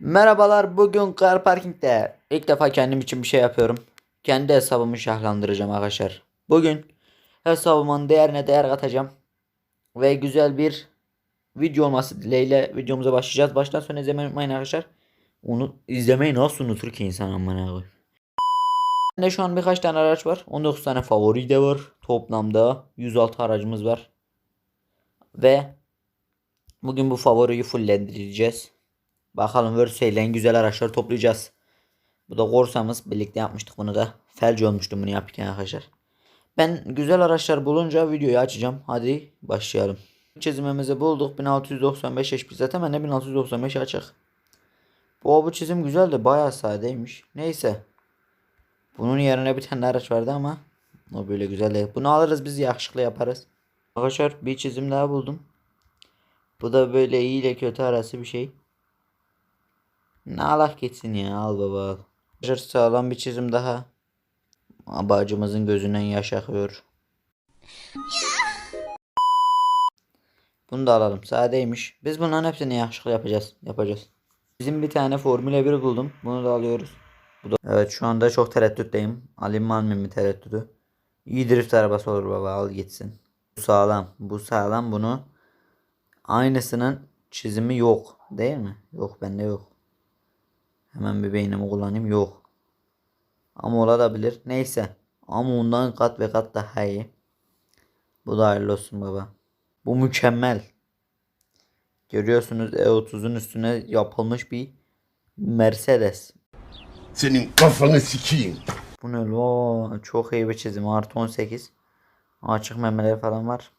Merhabalar bugün Car Parking'de ilk defa kendim için bir şey yapıyorum. Kendi hesabımı şahlandıracağım arkadaşlar. Bugün hesabımın değerine değer katacağım. Ve güzel bir video olması dileğiyle videomuza başlayacağız. Baştan sona izlemeyi unutmayın arkadaşlar. Onu izlemeyi nasıl unutur ki insan amına koyayım. Bende şu an birkaç tane araç var. 19 tane favori de var. Toplamda 106 aracımız var. Ve bugün bu favoriyi fulllendireceğiz. Bakalım Versa ile en güzel araçları toplayacağız. Bu da Corsa'mız. Birlikte yapmıştık bunu da. Felci olmuştum bunu yaparken arkadaşlar. Ben güzel araçlar bulunca videoyu açacağım. Hadi başlayalım. Çizimimizi bulduk. 1695 HP zaten bende 1695 açık. Bu bu çizim güzel de bayağı sadeymiş. Neyse. Bunun yerine bir tane araç vardı ama o böyle güzel değil. Bunu alırız biz yakışıklı yaparız. Arkadaşlar bir çizim daha buldum. Bu da böyle iyi ile kötü arası bir şey. Ne Allah gitsin ya al baba al. Arkadaşlar sağlam bir çizim daha. Bacımızın gözünden yaş akıyor. Bunu da alalım. Sadeymiş. Biz bunların hepsini yakışıklı yapacağız. Yapacağız. Bizim bir tane Formula 1 buldum. Bunu da alıyoruz. Bu da... Evet şu anda çok tereddütteyim. Almayayım mı tereddütü. İyi drift arabası olur baba al gitsin. Bu sağlam. Bu sağlam bunu. Aynısının çizimi yok. Değil mi? Yok bende yok. Hemen bir beynimi kullanayım. Yok. Ama olabilir. Neyse. Ama ondan kat ve kat daha iyi. Bu da hayırlı olsun baba. Bu mükemmel. Görüyorsunuz E30'un üstüne yapılmış bir Mercedes. Senin kafanı sikeyim. Bu ne lo? Çok iyi bir çizim. Artı 18. Açık memeleri falan var.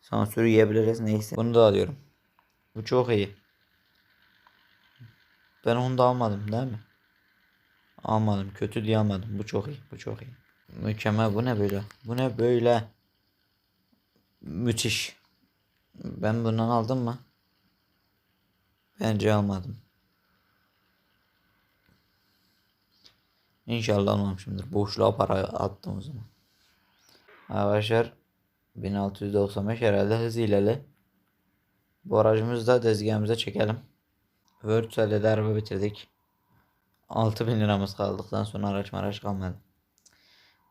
Sansürü yiyebiliriz. Neyse. Bunu da alıyorum. Bu çok iyi. Ben onu da almadım değil mi? Almadım. Kötü diye almadım. Bu çok iyi. Bu çok iyi. Mükemmel. Bu ne böyle? Bu ne böyle? Müthiş. Ben bundan aldım mı? Bence almadım. İnşallah almamışımdır. Boşluğa para attım o zaman. Arkadaşlar 1695 herhalde hız ileri. Bu aracımızı da tezgahımıza çekelim. Wordsel'de de araba bitirdik. 6000 liramız kaldıktan sonra araç maraç kalmadı.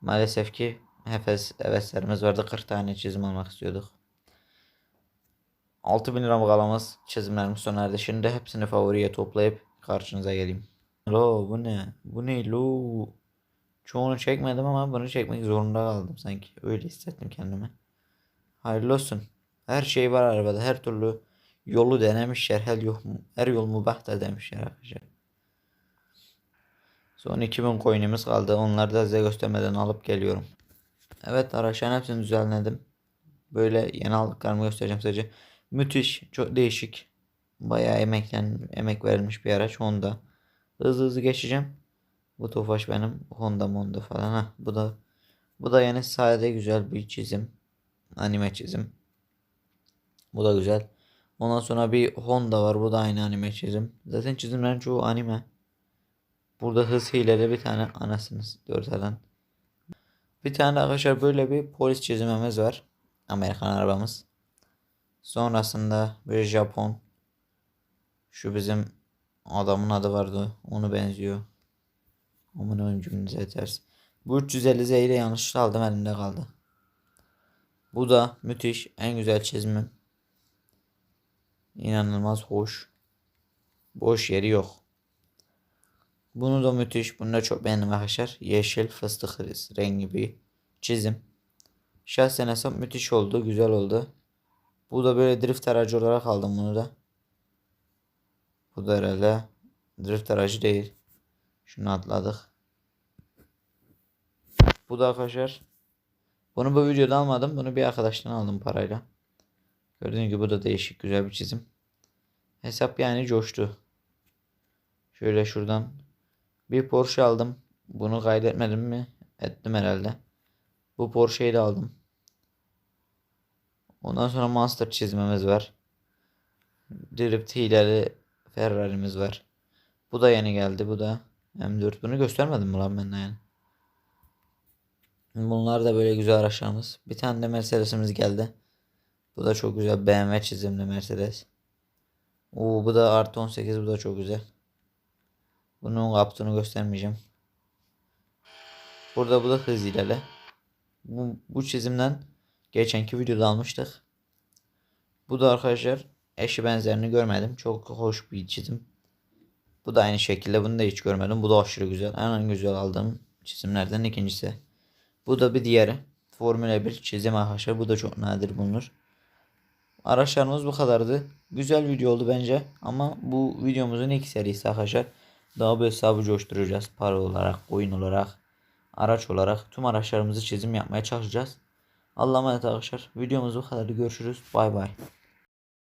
Maalesef ki Hefes heveslerimiz vardı. 40 tane çizim almak istiyorduk. 6000 lira kalamaz çizimlerimiz sona erdi. Şimdi hepsini favoriye toplayıp karşınıza geleyim. Lo bu ne? Bu ne lo? Çoğunu çekmedim ama bunu çekmek zorunda kaldım sanki. Öyle hissettim kendimi. Hayırlı olsun. Her şey var arabada. Her türlü yolu denemişler. Her yol, her yol mubah da demişler arkadaşlar. Son 2000 coin'imiz kaldı. Onları da size göstermeden alıp geliyorum. Evet araçların hepsini düzenledim. Böyle yeni aldıklarımı göstereceğim sadece. Müthiş, çok değişik. Bayağı emeklen, emek verilmiş bir araç Honda. Hızlı hızlı geçeceğim. Bu Tofaş benim Honda Honda falan ha. Bu da bu da yani sade güzel bir çizim. Anime çizim. Bu da güzel. Ondan sonra bir Honda var. Bu da aynı anime çizim. Zaten çizimlerin çoğu anime. Burada hız hileli bir tane anasınız. Dört alan. Bir tane arkadaşlar böyle bir polis çizimimiz var. Amerikan arabamız. Sonrasında bir Japon. Şu bizim adamın adı vardı. Onu benziyor. Aman öncümüze ters. Bu 350 Z ile yanlışlıkla aldım elimde kaldı. Bu da müthiş. En güzel çizimim. İnanılmaz hoş. Boş yeri yok. Bunu da müthiş. Bunu da çok beğendim arkadaşlar. Yeşil fıstık rengi bir çizim. Şahsen hesap müthiş oldu. Güzel oldu. Bu da böyle drift aracı olarak aldım bunu da. Bu da herhalde drift aracı değil. Şunu atladık. Bu da arkadaşlar. Bunu bu videoda almadım. Bunu bir arkadaştan aldım parayla. Gördüğünüz gibi bu da değişik güzel bir çizim. Hesap yani coştu. Şöyle şuradan bir Porsche aldım. Bunu kaydetmedim mi? Ettim herhalde. Bu Porsche'yi de aldım. Ondan sonra Monster çizmemiz var. Drift hileli Ferrari'miz var. Bu da yeni geldi. Bu da M4. Bunu göstermedim mi lan ben de yani? Bunlar da böyle güzel araçlarımız. Bir tane de Mercedes'imiz geldi. Bu da çok güzel. BMW çizimli Mercedes. Oo, bu da artı 18 bu da çok güzel. Bunun kaputunu göstermeyeceğim. Burada bu da hız ileri. Bu, bu çizimden geçenki videoda almıştık. Bu da arkadaşlar eşi benzerini görmedim. Çok hoş bir çizim. Bu da aynı şekilde bunu da hiç görmedim. Bu da aşırı güzel. En güzel aldığım çizimlerden ikincisi. Bu da bir diğeri. Formula 1 çizim arkadaşlar. Bu da çok nadir bulunur. Araçlarımız bu kadardı. Güzel video oldu bence. Ama bu videomuzun ilk serisi arkadaşlar. Daha böyle hesabı coşturacağız. Para olarak, oyun olarak, araç olarak tüm araçlarımızı çizim yapmaya çalışacağız. Allah'a emanet arkadaşlar. Videomuz bu kadar. Görüşürüz. Bay bay.